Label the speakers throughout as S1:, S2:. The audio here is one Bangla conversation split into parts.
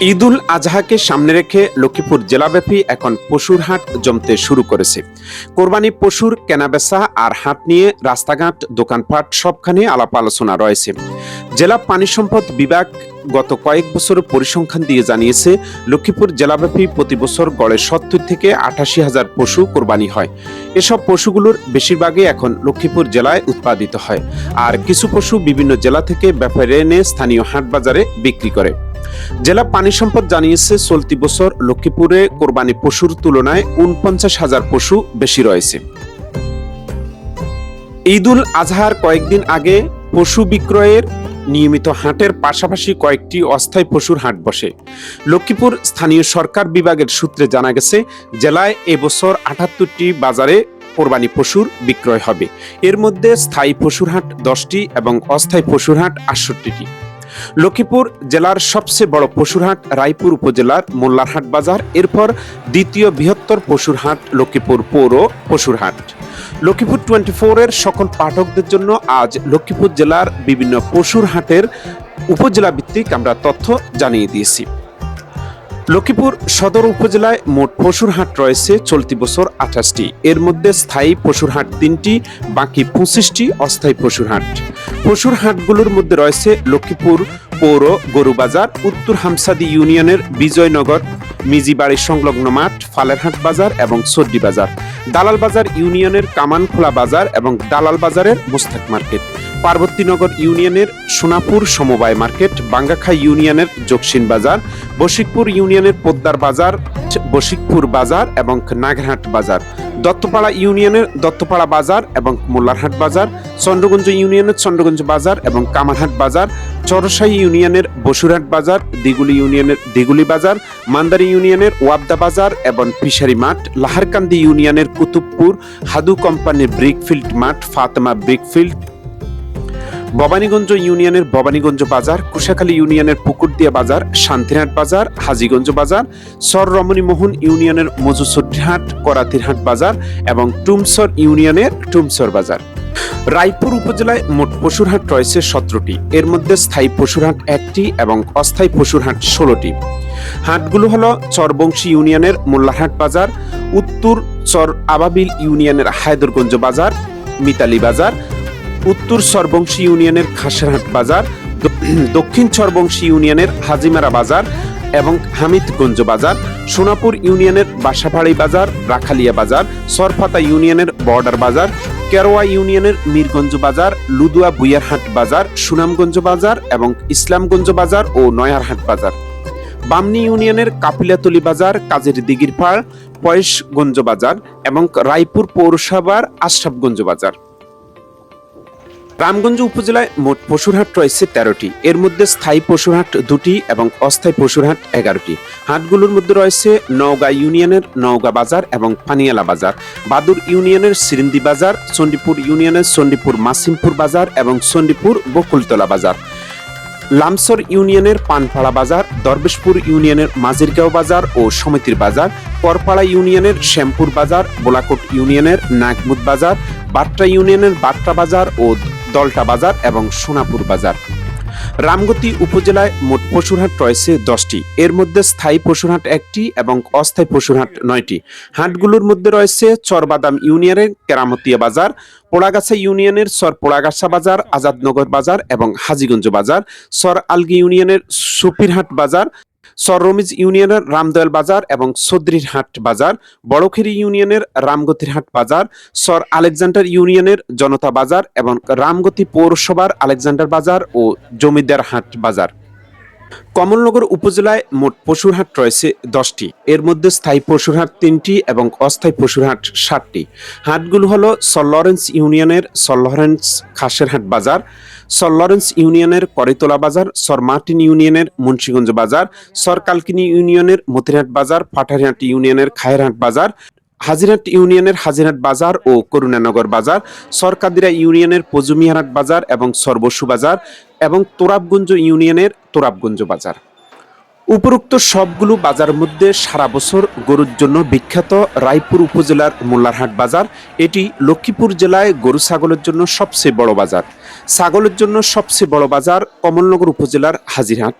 S1: ঈদুল আজহাকে সামনে রেখে লক্ষ্মীপুর জেলাব্যাপী এখন পশুর হাট জমতে শুরু করেছে। কোরবানি পশুর কেনাবেচা আর হাট নিয়ে রাস্তাঘাট, দোকানপাট সবখানে আলাপ আলোচনা রয়েছে। জেলা পানি সম্পদ বিভাগ গত কয়েক বছর পরিসংখ্যান দিয়ে জানিয়েছে, লক্ষ্মীপুর জেলাব্যাপী প্রতি বছর গড়ে সত্তর থেকে আটাশি হাজার পশু কোরবানি হয়। এসব পশুগুলোর বেশিরভাগই এখন লক্ষ্মীপুর জেলায় উৎপাদিত হয়। আর কিছু পশু বিভিন্ন জেলা থেকে ব্যাপারে এনে স্থানীয় হাট বাজারে বিক্রি করে। জেলা পানি সম্পদ জানিয়েছে, চলতি বছর লক্ষ্মীপুরে কোরবানি পশুর তুলনায় উনপঞ্চাশ হাজার পশু বেশি রয়েছে। ঈদুল আজহার কয়েকদিন আগে পশু বিক্রয়ের নিয়মিত হাটের পাশাপাশি কয়েকটি অস্থায়ী পশুর হাট বসে। লক্ষ্মীপুর স্থানীয় সরকার বিভাগের সূত্রে জানা গেছে, জেলায় এবছর আটাত্তরটি বাজারে কোরবানি পশুর বিক্রয় হবে। এর মধ্যে স্থায়ী পশুর হাট দশটি এবং অস্থায়ী পশুর হাট আটষট্টিটি। লক্ষ্মীপুর জেলার সবচেয়ে বড় পশুরহাট, রায়পুর উপজেলার মোল্লারহাট বাজার, এরপর দ্বিতীয় বৃহত্তর পশুরহাট, লক্ষ্মীপুর পৌর পশুরহাট। লক্ষ্মীপুর টোয়েন্টি এর সকল পাঠকদের জন্য আজ লক্ষ্মীপুর জেলার বিভিন্ন পশুর হাটের উপজেলা ভিত্তিক আমরা তথ্য জানিয়ে দিয়েছি। লক্ষ্মীপুর সদর উপজেলায় মোট পশুর হাট রয়েছে চলতি বছর আঠাশটি। এর মধ্যে স্থায়ী পশুর হাট তিনটি, বাকি পঁচিশটি অস্থায়ী পশুর হাট পশুর হাটগুলোর মধ্যে রয়েছে লক্ষ্মীপুর, পৌর, গরুবাজার, উত্তর হামসাদি ইউনিয়নের বিজয়নগর, মিজিবাড়ি সংলগ্ন মাঠ, ফালেরহাট বাজার এবং সর্দি বাজার, দালাল বাজার ইউনিয়নের কামানখোলা বাজার এবং দালাল বাজারের মোস্তাক মার্কেট, পার্বতীনগর ইউনিয়নের সোনাপুর সমবায় মার্কেট বাঙ্গাখা ইউনিয়নের জকসিন বাজার, বশিকপুর ইউনিয়নের পোদ্দার বাজার, বশিকপুর বাজার এবং নাগরহাট বাজার। দত্তপাড়া ইউনিয়নের দত্তপাড়া বাজার এবং মোল্লারহাট বাজার, চন্দ্রগঞ্জ ইউনিয়নের চন্দ্রগঞ্জ বাজার এবং কামারহাট বাজার, চরসাই ইউনিয়নের বসুরহাট বাজার, দিগুলি ইউনিয়নের দিগুলি বাজার, মান্দারি ইউনিয়নের ওয়াবদা বাজার এবং ফিশারি মাঠ, লাহারকান্দি ইউনিয়নের কুতুবপুর, হাদু কোম্পানির ব্রিকফিল্ড মাঠ, ফাতেমা ব্রিকফিল্ড ভবানীগঞ্জ ইউনিয়নের ভবানীগঞ্জ বাজার, কুশাখালী ইউনিয়নের পুকুরদিয়া বাজার, শান্তিরহাট বাজার, হাজিগঞ্জ বাজার সর রমণীমোহন ইউনিয়নের মজুসুদ্দিহাট করাতিরহাট বাজার এবং টুমসর ইউনিয়নের টুমসর বাজার। রায়পুর উপজেলায় মোট পশুরহাট রয়েছে সতেরোটি। এর মধ্যে স্থায়ী পশুরহাট একটি এবং অস্থায়ী পশুরহাট ষোলোটি। হাটগুলো হলো চরবংশী ইউনিয়নের মোল্লাহাট বাজার, উত্তর চর আবাবিল ইউনিয়নের হায়দরগঞ্জ বাজার, মিতালি বাজার উত্তর সরবংশী ইউনিয়নের খাসেরহাট বাজার, দক্ষিণ সরবংশী ইউনিয়নের হাজিমারা বাজার এবং হামিদগঞ্জ বাজার, সোনাপুর ইউনিয়নের বাসাবাড়ি বাজার, রাখালিয়া বাজার, সরফাতা ইউনিয়নের বর্ডার বাজার, কেরোয়া ইউনিয়নের মিরগঞ্জ বাজার, লুদুয়া বুয়ারহাট বাজার, সুনামগঞ্জ বাজার এবং ইসলামগঞ্জ বাজার ও নয়ারহাট বাজার। বামনি ইউনিয়নের কাপিলাতলি বাজার, কাজের দিঘির পাড় পয়েশগঞ্জ বাজার এবং রায়পুর পৌরসভার আশরাফগঞ্জ বাজার। রামগঞ্জ উপজেলায় মোট পশুরহাট রয়েছে তেরোটি। এর মধ্যে স্থায়ী পশুরহাট দুটি এবং অস্থায়ী পশুরহাট এগারোটি। হাটগুলোর মধ্যে রয়েছে নওগাঁ ইউনিয়নের নওগাঁ বাজার এবং পানিয়ালা বাজার, বাদুর ইউনিয়নের সিরিন্দি বাজার, চণ্ডীপুর ইউনিয়নের চণ্ডীপুর মাসিমপুর বাজার এবং চণ্ডীপুর বকুলতলা বাজার। লামসর ইউনিয়নের পানপাড়া বাজার, দরবেশপুর ইউনিয়নের মাজিরগাঁও বাজার ও সমিতির বাজার করপাড়া ইউনিয়নের শ্যামপুর বাজার, বোলাকোট ইউনিয়নের নাগমুদ বাজার বাট্টা ইউনিয়নের বাট্টা বাজার ও দলটা বাজার এবং সোনাপুর বাজার। রামগতি উপজেলায় মোট পশুরহাট রয়েছে দশটি। এর মধ্যে স্থায়ী পশুরহাট একটি এবং অস্থায়ী পশুরহাট নয়টি। হাটগুলোর মধ্যে রয়েছে চরবাদাম ইউনিয়নের কেরামতিয়া বাজার, পোড়াগাছা ইউনিয়নের সর পোড়াগাছা বাজার, আজাদনগর বাজার এবং হাজিগঞ্জ বাজার, সর আলগি ইউনিয়নের সুপিরহাট বাজার সর রমিজ ইউনিয়নের রামদয়াল বাজার এবং সদ্রির হাট বাজার, বড়খেরি ইউনিয়নের রামগতির হাট বাজার, সর আলেকজান্ডার ইউনিয়নের জনতা বাজার এবং রামগতি পৌরসভার আলেকজান্ডার বাজার ও জমিদার হাট বাজার। কমলনগর উপজেলায় মোট পশুরহাট রয়েছে দশটি। এর মধ্যে স্থায়ী পশুরহাট তিনটি এবং অস্থায়ী পশুরহাট সাতটি। হাটগুলো হলো সর লরেন্স ইউনিয়নের সর লরেন্স খাসেরহাট বাজার সর লরেন্স ইউনিয়নের করিতলা বাজার, সর মার্টিন ইউনিয়নের মুন্সীগঞ্জ বাজার, সর কালকিনি ইউনিয়নের মতিরহাট বাজার পাঠারহাট ইউনিয়নের খায়েরহাট বাজার, হাজিরহাট ইউনিয়নের হাজিরহাট বাজার ও করুণানগর বাজার সরকাদিরা ইউনিয়নের পজুমিয়ারহাট বাজার এবং সর্বসু বাজার এবং তোরাবগঞ্জ ইউনিয়নের তোরাবগঞ্জ বাজার। উপরোক্ত সবগুলো বাজার মধ্যে সারা বছর গরুর জন্য বিখ্যাত রায়পুর উপজেলার মোল্লারহাট বাজার। এটি লক্ষ্মীপুর জেলায় গরু ছাগলের জন্য সবচেয়ে বড় বাজার। ছাগলের জন্য সবচেয়ে বড় বাজার কমলনগর উপজেলার হাজিরহাট।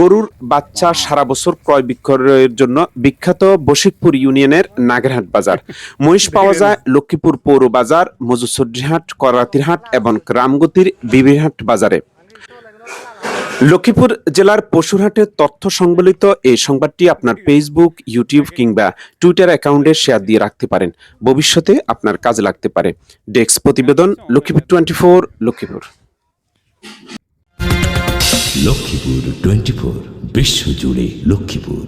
S1: গরুর বাচ্চা সারা বছর ক্রয় বিক্রয়ের জন্য বিখ্যাত বশিকপুর ইউনিয়নের নাগেরহাট বাজার। মহিষ পাওয়া যায় লক্ষ্মীপুর পৌর বাজার মজুসদ্রিহাট করাতিরহাট এবং রামগতির বিবিরহাট বাজারে। লক্ষ্মীপুর জেলার পশুরহাটে তথ্য সংবলিত এই সংবাদটি আপনার ফেসবুক ইউটিউব কিংবা টুইটার অ্যাকাউন্টে শেয়ার দিয়ে রাখতে পারেন। ভবিষ্যতে আপনার কাজে লাগতে পারে। ডেক্স প্রতিবেদন, Lakshmipur twenty four Lakshmipur.
S2: Lakshmipur twenty four বিশ্বজুড়ে লক্ষ্মীপুর।